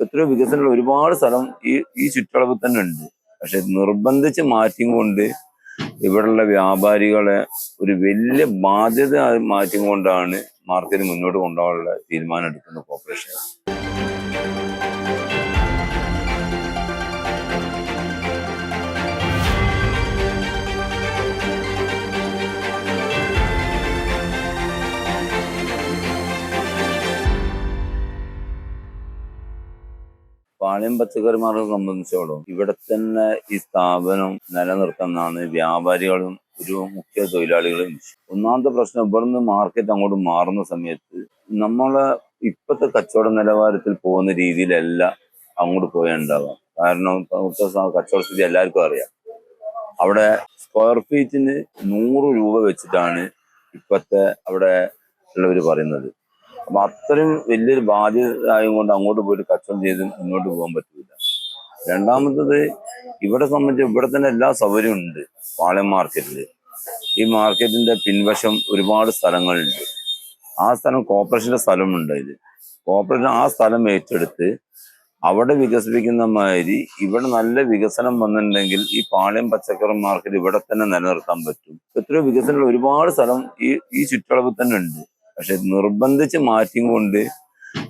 എത്രയോ വികസനമുള്ള ഒരുപാട് സ്ഥലം ഈ ഈ ചുറ്റളവിൽ തന്നെ ഉണ്ട്. പക്ഷെ നിർബന്ധിച്ച് മാറ്റി കൊണ്ട് ഇവിടെയുള്ള വ്യാപാരികളെ ഒരു വലിയ ബാധ്യത മാറ്റി കൊണ്ടാണ് മാർക്കറ്റ് മുന്നോട്ട് കൊണ്ടുപോകാനുള്ള തീരുമാനം എടുക്കുന്ന കോർപ്പറേഷൻ പാളയം പച്ചക്കറിമാരെ സംബന്ധിച്ചോളം ഇവിടെ തന്നെ ഈ സ്ഥാപനം നിലനിർത്തുന്നതാണ് വ്യാപാരികളും ഒരു മുഖ്യ തൊഴിലാളികളും ഒന്നാമത്തെ പ്രശ്നം ഇവിടുന്ന് മാർക്കറ്റ് അങ്ങോട്ട് മാറുന്ന സമയത്ത് നമ്മളെ ഇപ്പോഴത്തെ കച്ചവട നിലവാരത്തിൽ പോകുന്ന രീതിയിലല്ല അങ്ങോട്ട് പോയുണ്ടാവാം കാരണം ഇപ്പോഴത്തെ കച്ചവട സ്ഥിതി എല്ലാവർക്കും അറിയാം. അവിടെ സ്ക്വയർ ഫീറ്റിന് നൂറ് രൂപ വെച്ചിട്ടാണ് ഇപ്പോഴത്തെ അവിടെ ഉള്ളവർ പറയുന്നത്. അപ്പൊ അത്രയും വലിയൊരു ബാധ്യത ആയതുകൊണ്ട് അങ്ങോട്ട് പോയിട്ട് കച്ചവടം ചെയ്ത് മുന്നോട്ട് പോകാൻ പറ്റില്ല രണ്ടാമത്തത് ഇവിടെ സംബന്ധിച്ച് ഇവിടെ തന്നെ എല്ലാ സൗകര്യവും ഉണ്ട് പാളയം മാർക്കറ്റിൽ ഈ മാർക്കറ്റിന്റെ പിൻവശം ഒരുപാട് സ്ഥലങ്ങളുണ്ട്. ആ സ്ഥലം കോർപ്പറേഷന്റെ സ്ഥലമുണ്ട് അതിൽ കോർപ്പറേഷൻ ആ സ്ഥലം ഏറ്റെടുത്ത് അവിടെ വികസിപ്പിക്കുന്ന മാതിരി ഇവിടെ നല്ല വികസനം വന്നിട്ടുണ്ടെങ്കിൽ ഈ പാളയം പച്ചക്കറി മാർക്കറ്റ് ഇവിടെ തന്നെ നിലനിർത്താൻ പറ്റും. എത്രയോ വികസനമുള്ള ഒരുപാട് സ്ഥലം ഈ ഈ ചുറ്റളവ് തന്നെ ഉണ്ട്. പക്ഷെ നിർബന്ധിച്ച് മാറ്റിയും കൊണ്ട്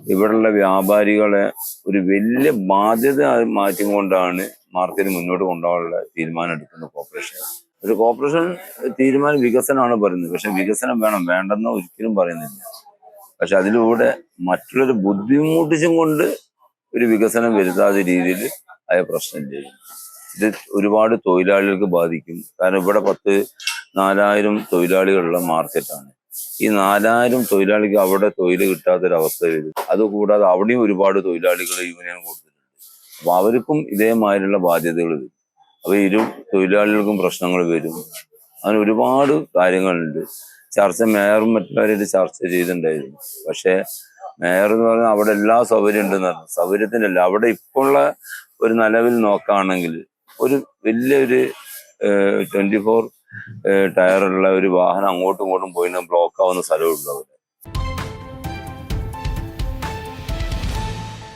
ഇവിടെയുള്ള വ്യാപാരികളെ ഒരു വലിയ ബാധ്യത മാറ്റിയും കൊണ്ടാണ് മാർക്കറ്റ് മുന്നോട്ട് കൊണ്ടുപോകാനുള്ള തീരുമാനം എടുക്കുന്ന കോർപ്പറേഷൻ ഒരു കോർപ്പറേഷൻ തീരുമാനം വികസനമാണ് പറയുന്നത്. പക്ഷെ വികസനം വേണം. വേണ്ടെന്ന് ഒരിക്കലും പറയുന്നില്ല. പക്ഷെ അതിലൂടെ മറ്റുള്ളവർ ബുദ്ധിമുട്ടിച്ചും കൊണ്ട് ഒരു വികസനം വരുത്താത്ത രീതിയിൽ ആയ ചെയ്യും ഇത് ഒരുപാട് തൊഴിലാളികൾക്ക് ബാധിക്കും. കാരണം ഇവിടെ പത്ത് നാലായിരം തൊഴിലാളികളുള്ള മാർക്കറ്റാണ് ഈ നാലായിരം തൊഴിലാളിക്ക് അവിടെ തൊഴിൽ കിട്ടാത്തൊരവസ്ഥ വരും. അതുകൂടാതെ അവിടെയും ഒരുപാട് തൊഴിലാളികൾ യൂണിയൻ കൊടുത്തിട്ടുണ്ട്. അപ്പൊ അവർക്കും ഇതേമാതിരിയുള്ള ബാധ്യതകൾ വരും. അപ്പൊ ഇരു തൊഴിലാളികൾക്കും പ്രശ്നങ്ങൾ വരും. അങ്ങനെ ഒരുപാട് കാര്യങ്ങളുണ്ട്. ചർച്ച മേയറും മറ്റുള്ളവരായിട്ട് ചർച്ച ചെയ്തിട്ടുണ്ടായിരുന്നു. പക്ഷേ മേയർ എന്ന് പറഞ്ഞാൽ അവിടെ എല്ലാ സൗകര്യം ഉണ്ടെന്ന് പറഞ്ഞു. സൗകര്യത്തിനല്ല അവിടെ ഇപ്പോഴുള്ള ഒരു നിലവിൽ നോക്കുകയാണെങ്കിൽ ഒരു വലിയൊരു ട്വന്റി ഫോർ ടയറുള്ള ഒരു വാഹനം അങ്ങോട്ടും ഇങ്ങോട്ടും പോയി ബ്ലോക്ക് ആവുന്ന സ്ഥലമുള്ളൂ